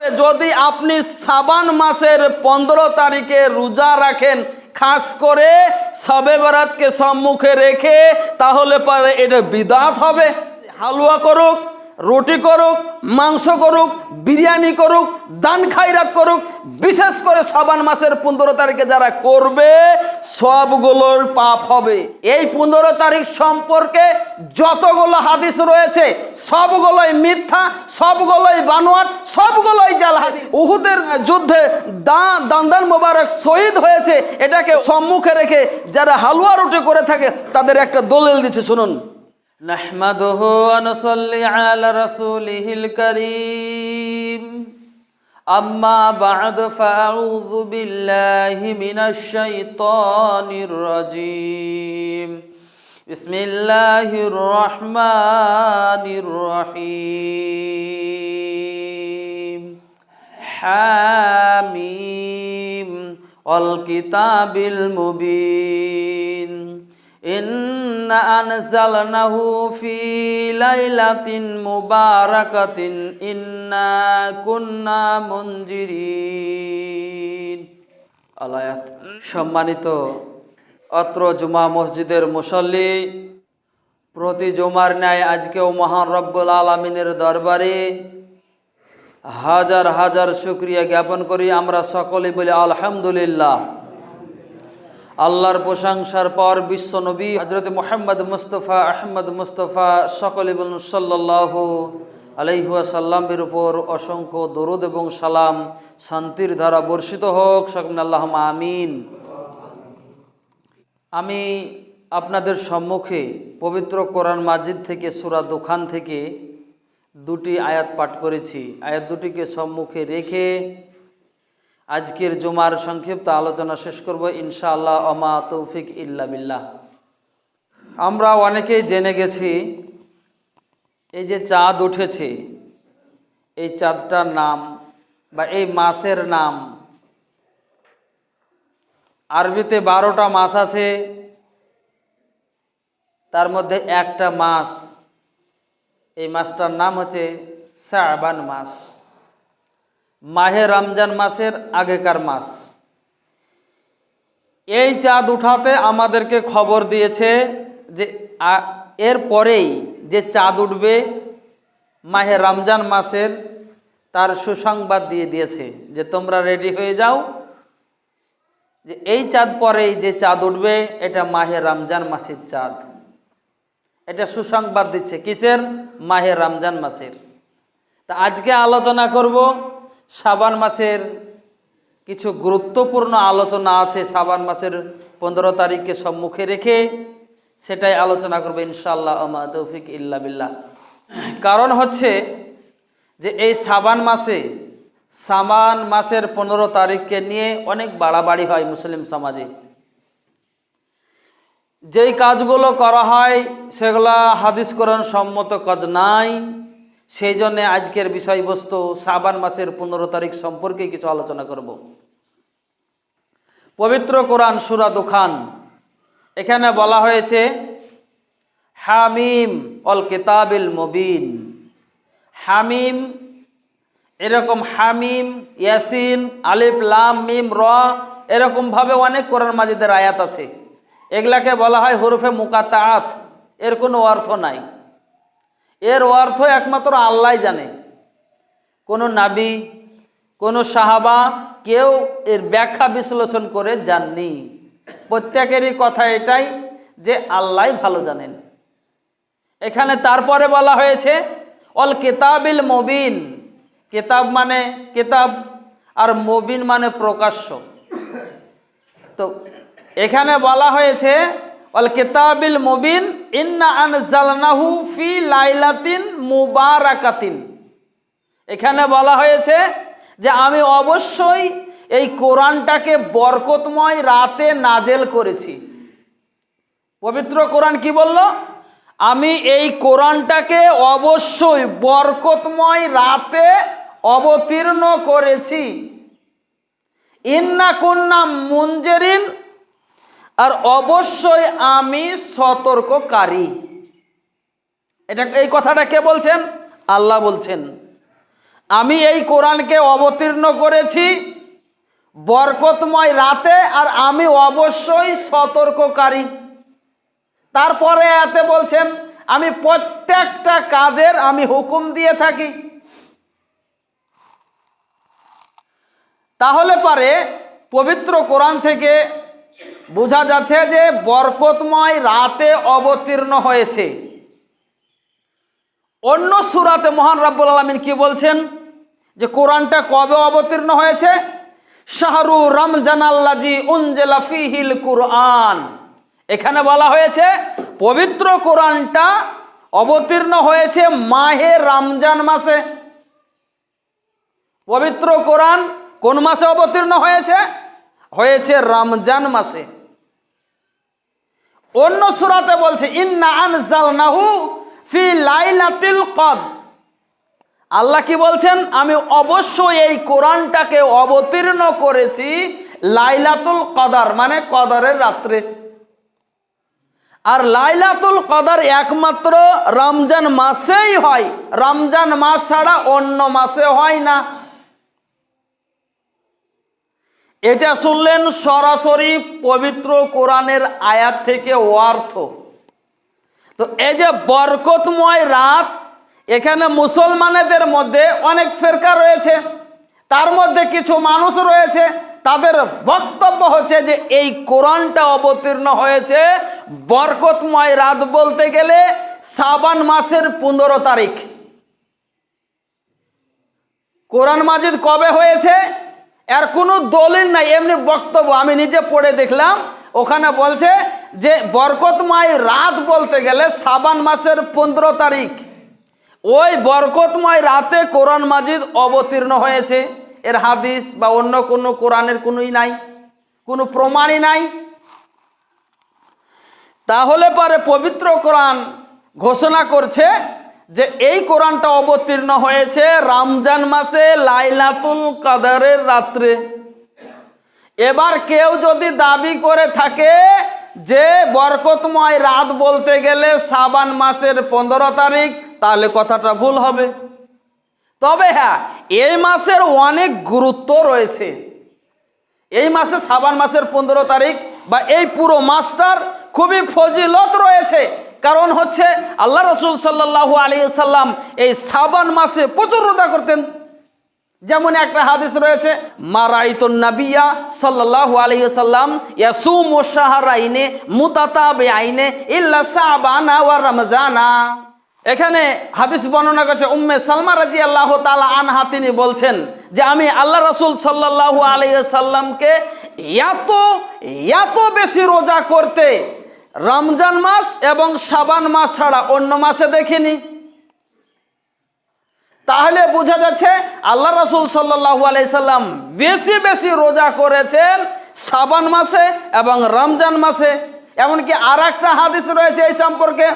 যদি আপনি সাবান মাসের পনেরো তারিখে রোজা রাখেন, খাস করে সবে বরাতকে সম্মুখে রেখে, তাহলে পরে এটা বিদাত হবে। হালুয়া করুক। রুটি করুক, মাংস করুক, বিরিয়ানি করুক, দান খাইরাত করুক, বিশেষ করে সাবান মাসের পনেরো তারিখে যারা করবে, সবগুলোর পাপ হবে। এই পনেরো তারিখ সম্পর্কে যতগুলো হাদিস রয়েছে, সবগুলোই মিথ্যা, সবগুলোই বানোয়াট, সবগুলোই জাল হাদিস। উহুদের যুদ্ধে দা দান্দান মোবারক শহীদ হয়েছে, এটাকে সম্মুখে রেখে যারা হালুয়া রুটি করে থাকে, তাদের একটা দলিল দিচ্ছে, শুনুন। نحمده ونصلي على رسوله الكريم أما بعد فأعوذ بالله من الشيطان الرجيم بسم الله الرحمن الرحيم حاميم والكتاب المبين إن أنزلناه في ليلة مباركة إنا كنا منذرين আলায়াত সম্মানিত অত্র জুমা মসজিদের মুসল্লি প্রতি জুমার ন্যায় আজকেও মহান রব্বুল আলমিনের দরবারে হাজার হাজার শুক্রিয়া জ্ঞাপন করি আমরা সকলে বলি আলহামদুলিল্লাহ আল্লাহর প্রশংসার পর বিশ্ব নবী হজরত মোহাম্মদ মুস্তফা আহমদ মুস্তফা সকলে বলুন সাল্লাহ আলাইহুয়াসাল্লামের উপর অসংখ্য দরুদ এবং সালাম, শান্তির ধারা বর্ষিত হোক, সকল আল্লাহ আমিন। আমি আপনাদের সম্মুখে পবিত্র কোরআন মাজিদ থেকে, সুরা দোকান থেকে দুটি আয়াত পাঠ করেছি। আয়াত দুটিকে সম্মুখে রেখে আজকের জুমার সংক্ষিপ্ত আলোচনা শেষ করব, ইনশাআল্লাহ অমা তৌফিক ইল্লা বিল্লাহ। আমরা অনেকেই জেনে গেছি, এই যে চাঁদ উঠেছে, এই চাঁদটার নাম বা এই মাসের নাম, আরবিতে বারোটা মাস আছে, তার মধ্যে একটা মাস, এই মাসটার নাম হচ্ছে শাবান মাস। মাহে রমজান মাসের আগেকার মাস। এই চাঁদ উঠাতে আমাদেরকে খবর দিয়েছে যে এর পরেই যে চাঁদ উঠবে, মাহে রমজান মাসের তার সুসংবাদ দিয়ে দিয়েছে যে, তোমরা রেডি হয়ে যাও। যে, এই চাঁদ পরেই যে চাঁদ উঠবে, এটা মাহে রমজান মাসের চাঁদ। এটা সুসংবাদ দিচ্ছে কিসের? মাহে রমজান মাসের। তা আজকে আলোচনা করব সাবান মাসের কিছু গুরুত্বপূর্ণ আলোচনা আছে, সাবান মাসের পনেরো তারিখকে সম্মুখে রেখে সেটাই আলোচনা করব ইনশাল্লাহ আমা তৌফিক ইল্লা বিল্লাহ। কারণ হচ্ছে যে এই সাবান মাসে, সাবান মাসের পনেরো তারিখকে নিয়ে অনেক বাড়াবাড়ি হয় মুসলিম সমাজে। যেই কাজগুলো করা হয়, সেগুলা হাদিস কোরআন সম্মত কাজ নাই। সেই জন্যে আজকের বিষয়বস্তু সাবান মাসের পনেরো তারিখ সম্পর্কে কিছু আলোচনা করব। পবিত্র কোরআন সুরা দুখান। এখানে বলা হয়েছে, হামিম অল কিতাবিল মবিন। হামিম, এরকম হামিম, ইয়াসিন, আলিফ, লাম, মিম, র এরকমভাবে অনেক কোরআন মাজিদের আয়াত আছে। এগুলাকে বলা হয় হরফে মুকাতাত এর কোনো অর্থ নাই। এর অর্থ একমাত্র আল্লাহ জানে। কোনো নাবি, কোনো সাহাবা কেউ এর ব্যাখ্যা বিশ্লেষণ করে জাননি প্রত্যেকেরই কথা এটাই যে আল্লাহ ভালো জানেন। এখানে তারপরে বলা হয়েছে, অল কেতাবিল মবিন। কেতাব মানে কেতাব আর মবিন মানে প্রকাশ্য। তো এখানে বলা হয়েছে অল কেতাবিল মুবিন, ইন্না আনজালনাহু ফি লাইলাতিন মুবারাকাতিন। এখানে বলা হয়েছে যে আমি অবশ্যই এই কোরআনটাকে বরকতময় রাতে নাজেল করেছি। পবিত্র কোরআন কি বলল? আমি এই কোরআনটাকে অবশ্যই বরকতময় রাতে অবতীর্ণ করেছি। ইন্না কন্যা মুঞ্জেরিন আর অবশ্যই আমি সতর্ককারী। এটা এই কথাটা কে বলছেন? আল্লাহ বলছেন। আমি এই কোরআনকে অবতীর্ণ করেছি বরকতময় রাতে আর আমি অবশ্যই সতর্ককারী। তারপরে এতে বলছেন, আমি প্রত্যেকটা কাজের আমি হুকুম দিয়ে থাকি। তাহলে পারে পবিত্র কোরআন থেকে বোঝা যাচ্ছে যে বরকতময় রাতে অবতীর্ণ হয়েছে। অন্য সুরাতে মহান রাব্বুল আলমিন কি বলছেন? যে কোরআনটা কবে অবতীর্ণ হয়েছে? শাহরু রমজান আল্লাজি উনজেলা কুরআন। এখানে বলা হয়েছে, পবিত্র কোরআনটা অবতীর্ণ হয়েছে মাহে রমজান মাসে। পবিত্র কোরআন কোন মাসে অবতীর্ণ হয়েছে? হয়েছে রমজান মাসে। অন্য সুরাতে বলছে ফি আল্লাহ কি বলছেন? আমি অবশ্যই এই কোরআনটাকে অবতীর্ণ করেছি লাইলাতুল কদার মানে কদরের রাত্রে। আর লাইলাতুল কদর একমাত্র রমজান মাসেই হয়। রমজান মাস ছাড়া অন্য মাসে হয় না। এটা শুনলেন সরাসরি পবিত্র কোরআনের আয়াত থেকে অর্থ। তো এই যে বরকতময় রাত, এখানে মুসলমানেদের মধ্যে অনেক ফেরকা রয়েছে, তার মধ্যে কিছু মানুষ রয়েছে, তাদের বক্তব্য হচ্ছে যে এই কোরআনটা অবতীর্ণ হয়েছে বরকতময় রাত বলতে গেলে সাবান মাসের পনেরো তারিখ। কোরআন মাজিদ কবে হয়েছে? এর কোনো দলিল নাই, এমনি বক্তব্য। আমি নিজে পড়ে দেখলাম, ওখানে বলছে যে, বরকতময় রাত বলতে গেলে সাবান মাসের পনেরো তারিখ। ওই বরকতময় রাতে কোরআন মাজিদ অবতীর্ণ হয়েছে। এর হাদিস বা অন্য কোনো কোরআনের কোনোই নাই, কোনো প্রমাণই নাই। তাহলে পরে পবিত্র কোরআন ঘোষণা করছে যে এই কোরআনটা অবতীর্ণ হয়েছে রমজান মাসে লাইলাতুল কাদারের রাত্রে। এবার কেউ যদি দাবি করে থাকে যে বরকতময় রাত বলতে গেলে সাবান মাসের পনেরো তারিখ, তাহলে কথাটা ভুল হবে। তবে হ্যাঁ এই মাসের অনেক গুরুত্ব রয়েছে। এই মাসে সাবান মাসের পনেরো তারিখ বা এই পুরো মাসটার খুবই ফজিলত রয়েছে। কারণ হচ্ছে আল্লাহ রসুল সাল্লাহ আলী সাল্লাম এই সাবান মাসে প্রচুর রোজা করতেন। যেমন একটা হাদিস রয়েছে সাল্লাম আইনে রমজানা। এখানে হাদিস বর্ণনা করছে, উম্মে সালমা রাজি আল্লাহ তালা আনহা, তিনি বলছেন যে, আমি আল্লাহ রাসূল সাল্লাল্লাহু আলাইহি সাল্লামকে এত এত বেশি রোজা করতে রমজান মাস এবং শাবান মাস ছাড়া অন্য মাসে দেখিনি। তাহলে বোঝা যাচ্ছে আল্লাহ রাসুল সাল্লাহু আলাইসাল্লাম বেশি বেশি রোজা করেছেন সাবান মাসে এবং রমজান মাসে। এমনকি আর একটা হাদিস রয়েছে এই সম্পর্কে।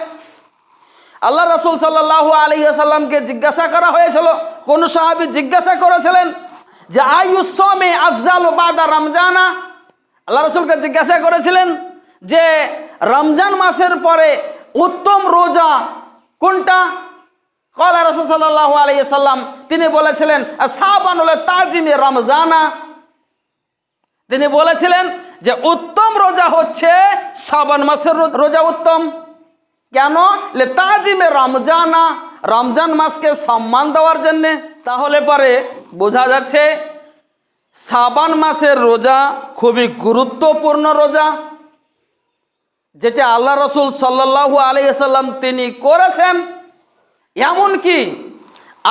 আল্লাহ রাসুল সাল্লাহু আলহিসাল্লামকে জিজ্ঞাসা করা হয়েছিল, কোন সাহাবি জিজ্ঞাসা করেছিলেন যে আয়ুসমে আফজাল বাদা রমজানা? আল্লাহ রসুলকে জিজ্ঞাসা করেছিলেন যে রমজান মাসের পরে উত্তম রোজা কোনটা? কলা রসুল সাল্লাহ আলাইসাল্লাম তিনি বলেছিলেন, সাবান হলে তাজিমে রমজানা। তিনি বলেছিলেন যে, উত্তম রোজা হচ্ছে সাবান মাসের রোজা উত্তম। কেন? তাজিমে রমজানা। রমজান মাসকে সম্মান দেওয়ার জন্যে। তাহলে পরে বোঝা যাচ্ছে, সাবান মাসের রোজা খুবই গুরুত্বপূর্ণ রোজা। যেটা আল্লাহ রসুল সাল্লাহু আলাইসাল্লাম তিনি করেছেন, এমনকি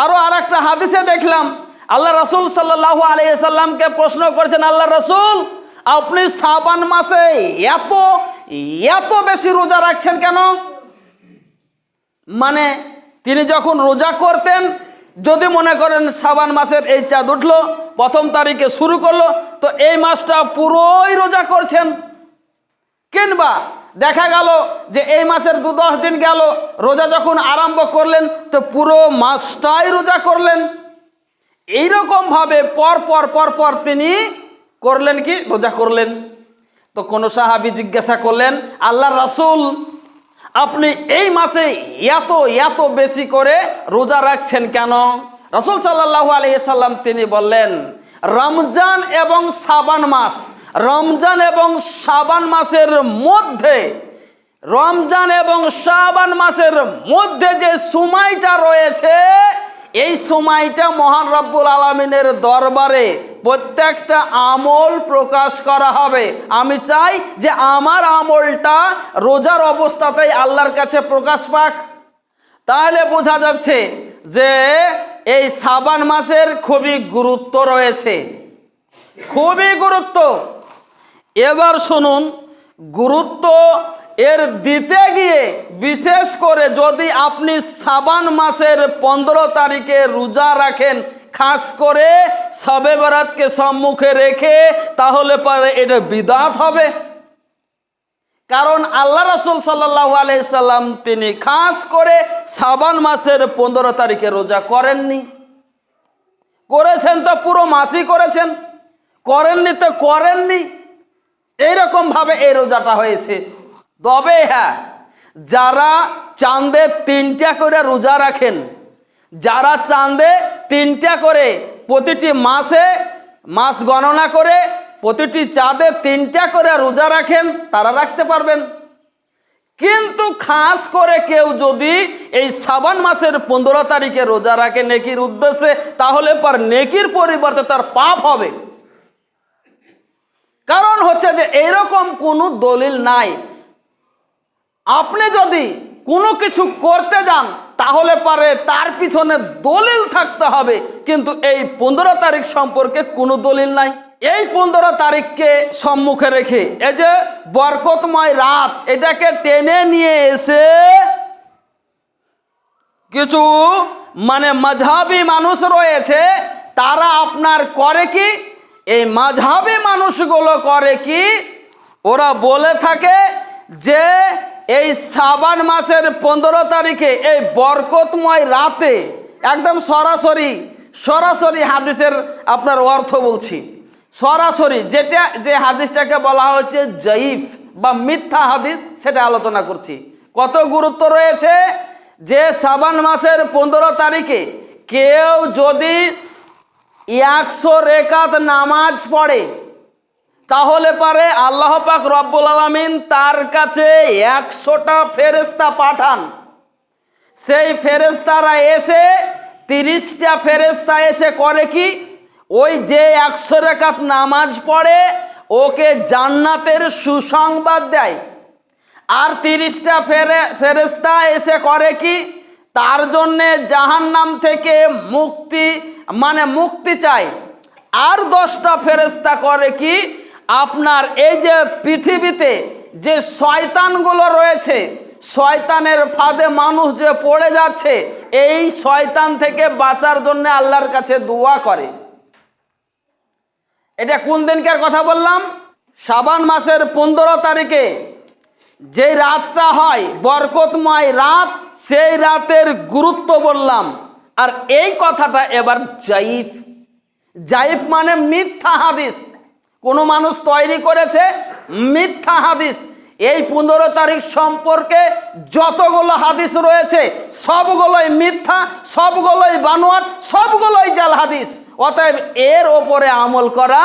আরও আর একটা হাদিসে দেখলাম, আল্লাহ রসুল সাল্লাহ আলাইসাল্লামকে প্রশ্ন করেছেন, আল্লাহ রসুল, আপনি সাবান মাসে এত এত বেশি রোজা রাখছেন কেন? মানে তিনি যখন রোজা করতেন, যদি মনে করেন সাবান মাসের এই চাঁদ উঠল, প্রথম তারিখে শুরু করল, তো এই মাসটা পুরোই রোজা করছেন। কিংবা দেখা গেল যে এই মাসের দু দশ দিন গেল, রোজা যখন আরম্ভ করলেন, তো পুরো মাসটাই রোজা করলেন। এইরকম ভাবে পর পর পর পর তিনি করলেন কি? রোজা করলেন। তো কোনো সাহাবি জিজ্ঞাসা করলেন, আল্লাহ রাসূল, আপনি এই মাসে এত এত বেশি করে রোজা রাখছেন কেন? রসুল সাল্লাহ আলিয়াল্লাম তিনি বললেন, রমজান এবং সাবান মাস রমজান এবং সাবান মাসের মধ্যে, রমজান এবং শাবান মাসের মধ্যে যে সময়টা রয়েছে, এই সময়টা মহান রব্বুল আলমিনের দরবারে প্রত্যেকটা আমল প্রকাশ করা হবে। আমি চাই যে আমার আমলটা রোজার অবস্থাতেই আল্লাহর কাছে প্রকাশ পাক। তাহলে বোঝা যাচ্ছে যে এই সাবান মাসের খুবই গুরুত্ব রয়েছে। খুবই গুরুত্ব। এবার শুনুন, গুরুত্ব এর দিতে গিয়ে বিশেষ করে যদি আপনি সাবান মাসের পনেরো তারিখে রোজা রাখেন, খাস করে সবে বরাতকে সম্মুখে রেখে, তাহলে পরে এটা বিদাত হবে। কারণ আল্লাহ রসুল সাল্লাহ আলাইসাল্লাম তিনি খাস করে সাবান মাসের পনেরো তারিখে রোজা করেননি। করেছেন তো পুরো মাসই করেছেন, করেননি তো করেননি। এইরকম ভাবে এই রোজাটা হয়েছে। তবে হ্যাঁ যারা চাঁদে তিনটা করে রোজা রাখেন, যারা চাঁদে তিনটা করে প্রতিটি মাসে মাস গণনা করে প্রতিটি চাঁদে তিনটা করে রোজা রাখেন, তারা রাখতে পারবেন। কিন্তু খাস করে কেউ যদি এই সাবান মাসের পনেরো তারিখে রোজা রাখে নেকির উদ্দেশ্যে, তাহলে পর নেকির পরিবর্তে তার পাপ হবে। কারণ হচ্ছে যে এইরকম কোনো দলিল নাই। আপনি যদি কোনো কিছু করতে যান, তাহলে পারে তার পিছনে দলিল থাকতে হবে, কিন্তু এই পনেরো তারিখ সম্পর্কে কোনো দলিল নাই। এই পনেরো তারিখকে সম্মুখে রেখে, এই যে বরকতময় রাত, এটাকে টেনে নিয়ে এসে কিছু মানে মাঝহাবি মানুষ রয়েছে, তারা আপনার করে কি? এই মাঝহাবি মানুষগুলো করে কি? ওরা বলে থাকে যে এই সাবান মাসের পনেরো তারিখে এই বরকতময় রাতে, একদম সরাসরি সরাসরি হাদিসের আপনার অর্থ বলছি। সরাসরি যেটা, যে হাদিসটাকে বলা হচ্ছে জয়ীফ বা মিথ্যা হাদিস, সেটা আলোচনা করছি। কত গুরুত্ব রয়েছে? যে সাবান মাসের পনেরো তারিখে কেউ যদি একশো রেখাত নামাজ পড়ে। তাহলে পারে আল্লাহ পাক রব্বুল আলমিন তার কাছে একশোটা ফেরেস্তা পাঠান। সেই ফেরেস্তারা এসে তিরিশটা ফেরেস্তা এসে করে কি? ওই যে একশো রেখাত নামাজ পড়ে, ওকে জান্নাতের সুসংবাদ দেয়। আর তিরিশটা ফেরে ফেরেস্তা এসে করে কি? তার জন্যে জাহান্নাম থেকে মুক্তি মানে মুক্তি চাই। আর দশটা ফেরেস্তা করে কি? আপনার এই যে পৃথিবীতে যে শয়তানগুলো রয়েছে, শয়তানের ফাঁদে মানুষ যে পড়ে যাচ্ছে, এই শয়তান থেকে বাঁচার জন্য আল্লাহর কাছে দোয়া করে। এটা কোন দিনকার কথা বললাম? সাবান মাসের পনেরো তারিখে যে রাতটা হয়, বরকতময় রাত, সেই রাতের গুরুত্ব বললাম। আর এই কথাটা এবার জাইফ। জাইফ মানে মিথ্যা হাদিস। কোনো মানুষ তৈরি করেছে মিথ্যা হাদিস। এই পনেরো তারিখ সম্পর্কে যতগুলো হাদিস রয়েছে, সবগুলোই মিথ্যা, সবগুলোই বানোয়াট, সবগুলোই জাল হাদিস। অতএব এর ওপরে আমল করা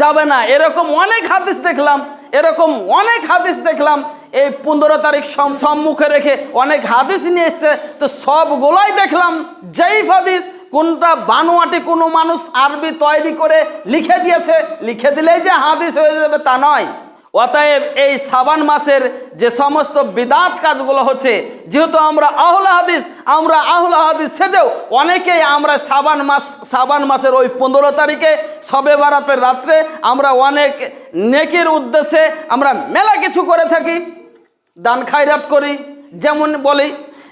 যাবে না। এরকম অনেক হাদিস দেখলাম, এরকম অনেক হাদিস দেখলাম। এই পনেরো তারিখ সম- সম্মুখে রেখে অনেক হাদিস নিয়ে এসছে। তো সবগুলোই দেখলাম, জয়ীফ হাদিস, কোনটা বানোয়াটি কোনো মানুষ আরবি তৈরি করে লিখে দিয়েছে। লিখে দিলেই যে হাদিস হয়ে যাবে তা নয়। অতএব এই সাবান মাসের যে সমস্ত বিদাত কাজগুলো হচ্ছে, যেহেতু আমরা আহলা হাদিস, আমরা আহলা হাদিস সেজেও অনেকেই আমরা সাবান মাস সাবান মাসের ওই পনেরো তারিখে সবে বারাতের রাত্রে আমরা অনেক নেকির উদ্দেশ্যে আমরা মেলা কিছু করে থাকি। দান খায়রাত করি। যেমন বলি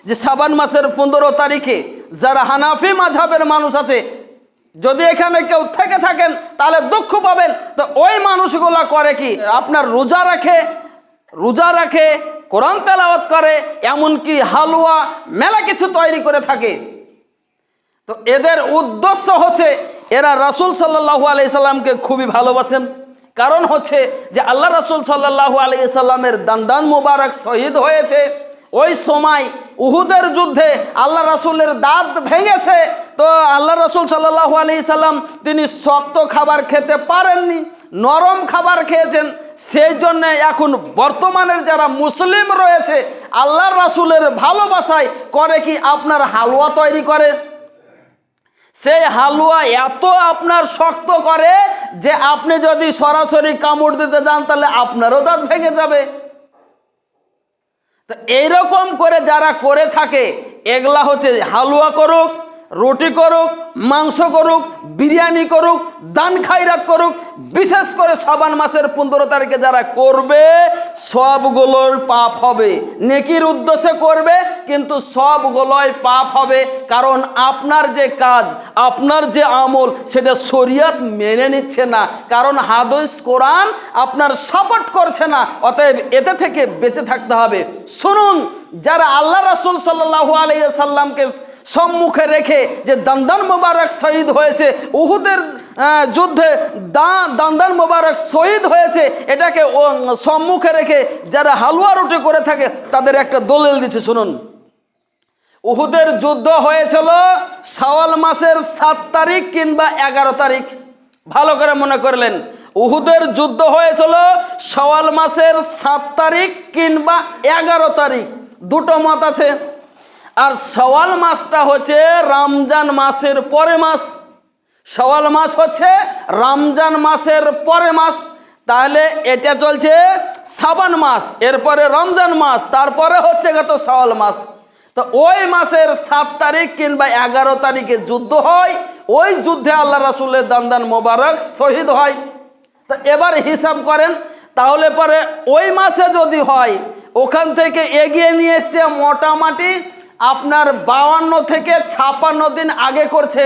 যে সাবান মাসের পনেরো তারিখে যারা হানাফি মাঝাবের মানুষ আছে, যদি এখানে কেউ থেকে থাকেন, তাহলে দুঃখ পাবেন। তো ওই মানুষগুলো করে কি? আপনার রোজা রাখে রোজা রাখে, কোরআন তেলাওয়াত করে, এমনকি হালুয়া, মেলা কিছু তৈরি করে থাকে। তো এদের উদ্দেশ্য হচ্ছে, এরা রাসুল সাল্লাহু আলি সাল্লামকে খুবই ভালোবাসেন। কারণ হচ্ছে যে আল্লাহ রাসুল সাল্লাহু আলি সাল্লামের দান্দান মুবারক শহীদ হয়েছে। ওই সময় উহুদের যুদ্ধে আল্লাহ রাসুলের দাঁত ভেঙেছে। তো আল্লাহ রসুল সাল্লাহ আলি সাল্লাম তিনি শক্ত খাবার খেতে পারেননি, নরম খাবার খেয়েছেন। সেই জন্যে এখন বর্তমানের যারা মুসলিম রয়েছে, আল্লাহ রাসুলের ভালোবাসায় করে কি আপনার হালুয়া তৈরি করে? সেই হালুয়া এত আপনার শক্ত করে যে আপনি যদি সরাসরি কামড় দিতে যান, তাহলে আপনারও দাঁত ভেঙে যাবে। তো এইরকম করে যারা করে থাকে, এগুলা হচ্ছে হালুয়া করুক, রুটি করুক, মাংস করুক বিরিয়ানি করুক, দান খাইরাত করুক, বিশেষ করে সাবান মাসের পনেরো তারিখে যারা করবে, সবগুলোর পাপ হবে। নেকির উদ্দেশ্যে করবে, কিন্তু সবগুলোই পাপ হবে। কারণ আপনার যে কাজ, আপনার যে আমল, সেটা শরিয়াত মেনে নিচ্ছে না। কারণ হাদস, কোরআন আপনার সাপোর্ট করছে না, অতএব এতে থেকে বেঁচে থাকতে হবে। শুনুন, যারা আল্লাহ রাসুল সাল্লাহ আলিয়া সাল্লামকে সম্মুখে রেখে যে দান্দান মোবারক শহীদ হয়েছে, উহুদের যুদ্ধে দান্দান মোবারক শহীদ হয়েছে, এটাকে সম্মুখে রেখে যারা হালুয়া রুটি করে থাকে, তাদের একটা দলিল দিচ্ছে, শুনুন। উহুদের যুদ্ধ হয়েছিল শাওয়াল মাসের সাত তারিখ কিংবা এগারো তারিখ। ভালো করে মনে করলেন। উহুদের যুদ্ধ হয়েছিল শাওয়াল মাসের সাত তারিখ কিংবা এগারো তারিখ। দুটো মত আছে। আর সওয়াল মাসটা হচ্ছে রমজান মাসের পরে মাস। সওয়াল মাস হচ্ছে রমজান মাসের পরে মাস। তাহলে এটা চলছে সাবান মাস, এরপরে রমজান মাস, তারপরে হচ্ছে গত সওয়াল মাস। তো ওই মাসের সাত তারিখ কিংবা এগারো তারিখে যুদ্ধ হয়, ওই যুদ্ধে আল্লাহ রাসুলের দান্দান মোবারক শহীদ হয়। তো এবার হিসাব করেন, তাহলে পরে ওই মাসে যদি হয়, ওখান থেকে এগিয়ে নিয়ে এসছে মোটামুটি আপনার বাউান্ন থেকে ছাপান্ন দিন আগে করছে।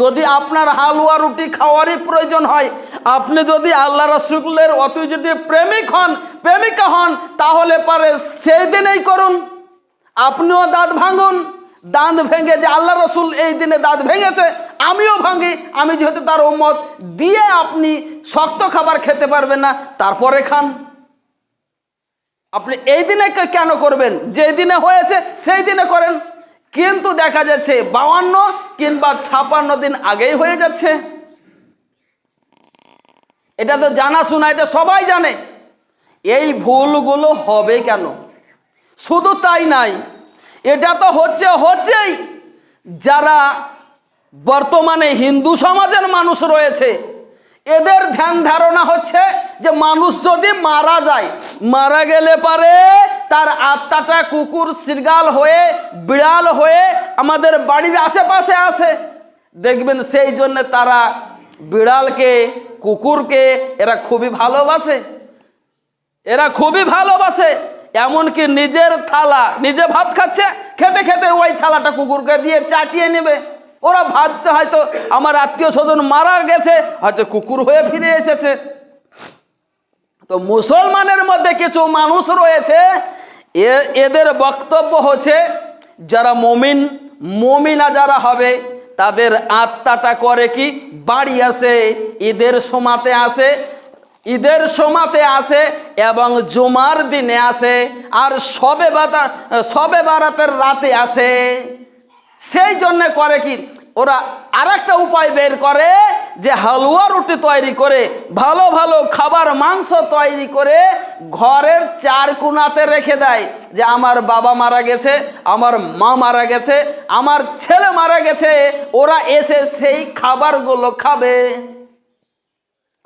যদি আপনার হালুয়া রুটি খাওয়ারই প্রয়োজন হয়, আপনি যদি আল্লাহ রসুলের অত যদি প্রেমিক হন, প্রেমিকা হন, তাহলে পারে সেই দিনেই করুন। আপনিও দাঁত ভাঙুন। দাঁত ভেঙে যে আল্লাহ রসুল এই দিনে দাঁত ভেঙেছে, আমিও ভাঙি। আমি যেহেতু তার উম্মত, দিয়ে আপনি শক্ত খাবার খেতে পারবেন না, তারপরে খান। আপনি এই দিনে কেন করবেন? যে দিনে হয়েছে, সেই দিনে করেন। কিন্তু দেখা যাচ্ছে বাউান্ন কিংবা ছাপান্ন দিন আগেই হয়ে যাচ্ছে। এটা তো জানা শোনা, এটা সবাই জানে। এই ভুলগুলো হবে কেন? শুধু তাই নাই, এটা তো হচ্ছে, হচ্ছেই। যারা বর্তমানে হিন্দু সমাজের মানুষ রয়েছে এদের ধ্যান ধারণা হচ্ছে যে মানুষ যদি মারা যায়, মারা গেলে পারে তার আত্মাটা কুকুর শৃগাল হয়ে, বিড়াল হয়ে আমাদের বাড়ির আশেপাশে আসে দেখবেন সেই জন্য তারা বিড়ালকে, কুকুরকে এরা খুবই ভালোবাসে। এরা খুবই ভালোবাসে, এমনকি নিজের থালা, নিজে ভাত খাচ্ছে, খেতে খেতে ওই থালাটা কুকুরকে দিয়ে চাটিয়ে নেবে। ওরা ভাবতে হয়তো আমার আত্মীয় স্বজন মারা গেছে, হয়তো কুকুর হয়ে ফিরে এসেছে। তো মুসলমানের মধ্যে কিছু মানুষ রয়েছে এদের বক্তব্য হচ্ছে, যারা মমিন, মমিনা যারা হবে, তাদের আত্মাটা করে কি? বাড়ি আসে ঈদের সমাতে আসে ঈদের সমাতে আসে এবং জুমার দিনে আসে আর সবে বাতা সবে বারাতের রাতে আসে সেই জন্য করে কি? ওরা আর উপায় বের করে যে হালুয়া রুটি তৈরি করে, ভালো ভালো খাবার মাংস তৈরি করে ঘরের চার কোনাতে রেখে দেয় যে আমার বাবা মারা গেছে, আমার মা মারা গেছে, আমার ছেলে মারা গেছে, ওরা এসে সেই খাবারগুলো খাবে।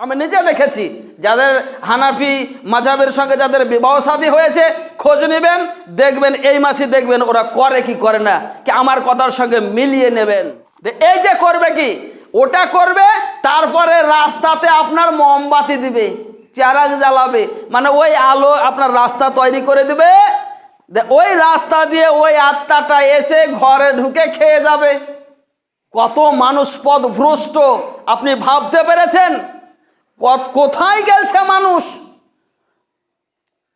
আমি নিজে দেখেছি, যাদের হানাফি মাঝাবের সঙ্গে যাদের বিবাহ শাদী হয়েছে, খোঁজ নেবেন, দেখবেন, এই মাসে দেখবেন ওরা করে কি করে না, কি আমার কথার সঙ্গে মিলিয়ে নেবেন। এই যে করবে কি? ওটা করবে, তারপরে রাস্তাতে আপনার মোমবাতি দিবে চারাক জ্বালাবে মানে ওই আলো আপনার রাস্তা তৈরি করে দিবে ওই রাস্তা দিয়ে ওই আত্মাটা এসে ঘরে ঢুকে খেয়ে যাবে। কত মানুষ পদ ভ্রষ্ট আপনি ভাবতে পেরেছেন? কোথায় গেছে মানুষ?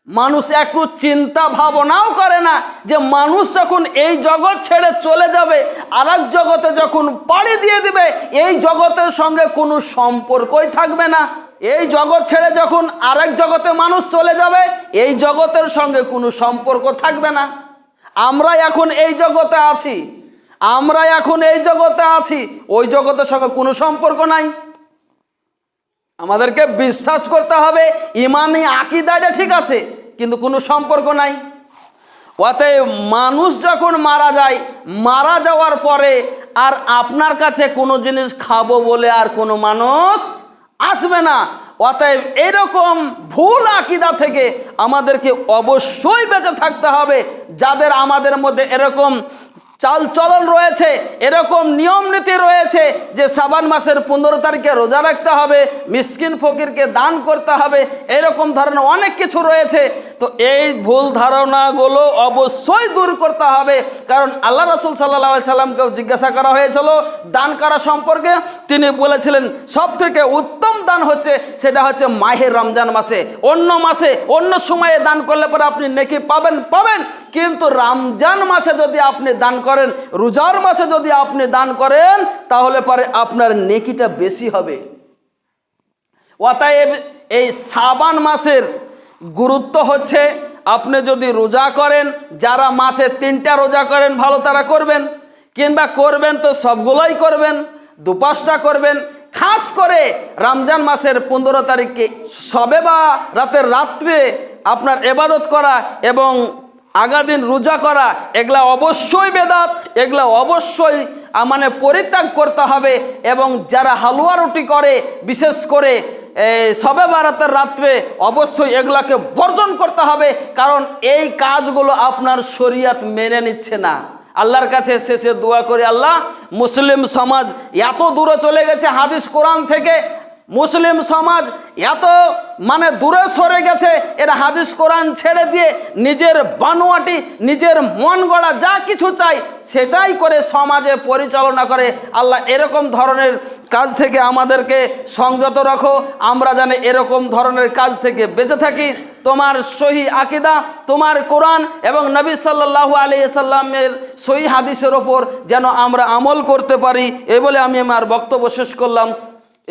মানুষ একটু চিন্তা ভাবনাও করে না যে মানুষ যখন এই জগৎ ছেড়ে চলে যাবে আর জগতে যখন পাড়ি দিয়ে দিবে, এই জগতের সঙ্গে কোনো সম্পর্কই থাকবে না। এই জগৎ ছেড়ে যখন আরেক জগতে মানুষ চলে যাবে, এই জগতের সঙ্গে কোনো সম্পর্ক থাকবে না। আমরা এখন এই জগতে আছি। আমরা এখন এই জগতে আছি। ওই জগতের সঙ্গে কোনো সম্পর্ক নাই। আমাদেরকে বিশ্বাস করতে হবে, ইমানি আকিদাটা ঠিক আছে, কিন্তু কোনো সম্পর্ক নাই। অতএব মানুষ যখন মারা যায়, মারা যাওয়ার পরে আর আপনার কাছে কোনো জিনিস খাব বলে আর কোনো মানুষ আসবে না। অতএব এরকম ভুল আকিদা থেকে আমাদেরকে অবশ্যই বেঁচে থাকতে হবে, যাদের আমাদের মধ্যে এরকম চাল চলন রয়েছে, এরকম নিয়ম নীতি রয়েছে যে সাবান মাসের পনেরো তারিখে রোজা রাখতে হবে, মিসকিন ফকিরকে দান করতে হবে, এরকম ধরনের অনেক কিছু রয়েছে। তো এই ভুল ধারণাগুলো অবশ্যই দূর করতে হবে। কারণ আল্লাহ রসুল সাল্লাহ সাল্লামকেও জিজ্ঞাসা করা হয়েছিল দান করা সম্পর্কে। তিনি বলেছিলেন সব থেকে উত্তম দান হচ্ছে, সেটা হচ্ছে মাহের রমজান মাসে। অন্য মাসে, অন্য সময়ে দান করলে পরে আপনি নেকি পাবেন পাবেন। কিন্তু রমজান মাসে যদি আপনি দান করেন, রোজার মাসে যদি আপনি দান করেন, তাহলে পরে আপনার নেকিটা বেশি হবে। অতএব এই সাবান মাসের গুরুত্ব হচ্ছে, আপনি যদি রোজা করেন, যারা মাসে তিনটা রোজা করেন, ভালো তারা করবেন। কিংবা করবেন তো সবগুলোই করবেন, দুপাশটা করবেন। খাস করে রমজান মাসের পনেরো তারিখে সবে বা রাতের রাত্রে আপনার এবাদত করা এবং আগাদিন রোজা করা, এগুলা অবশ্যই বেদাত, এগুলা অবশ্যই মানে পরিত্যাগ করতে হবে এবং যারা হালুয়া রুটি করে, বিশেষ করে সবে বারাতের রাত্রে অবশ্যই এগুলাকে বর্জন করতে হবে, কারণ এই কাজগুলো আপনার শরিয়াত মেনে নিচ্ছে না। আল্লাহর কাছে শেষে দোয়া করে, আল্লাহ, মুসলিম সমাজ এত দূরে চলে গেছে হাদিস কোরআন থেকে মুসলিম সমাজ এত মানে দূরে সরে গেছে, এরা হাদিস কোরআন ছেড়ে দিয়ে নিজের বানোয়াটি, নিজের মন গড়া যা কিছু চাই, সেটাই করে সমাজে পরিচালনা করে। আল্লাহ এরকম ধরনের কাজ থেকে আমাদেরকে সংযত রাখো। আমরা জানি এরকম ধরনের কাজ থেকে বেঁচে থাকি। তোমার সহি আকিদা, তোমার কোরআন এবং নবী সাল্লাল্লাহু আলী সাল্লামের সহি হাদিসের ওপর যেন আমরা আমল করতে পারি। এ বলে আমি আমার বক্তব্য শেষ করলাম।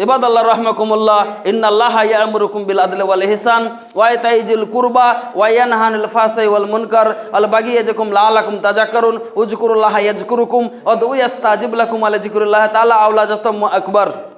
এবাদ আল্লাহ রহমাকুমুল্লাহ, ইন্নাল্লাহ ইয়ামুরুকুম বিল আদল ওয়াল ইহসান ওয়া তাইজিল কুরবা, ওয়া ইয়ানহানিল ফাসাই ওয়াল মুনকার আল বাগি ইয়াজকুম লাআলাকুম তাযাক্কারুন, উযকুরুল্লাহ ইয়াজকুরুকুম ওয়া দুইয়াস্তাজিব লাকুম আলা যিকরিল্লাহ তাআলা, আওলা জাতাম আকবার।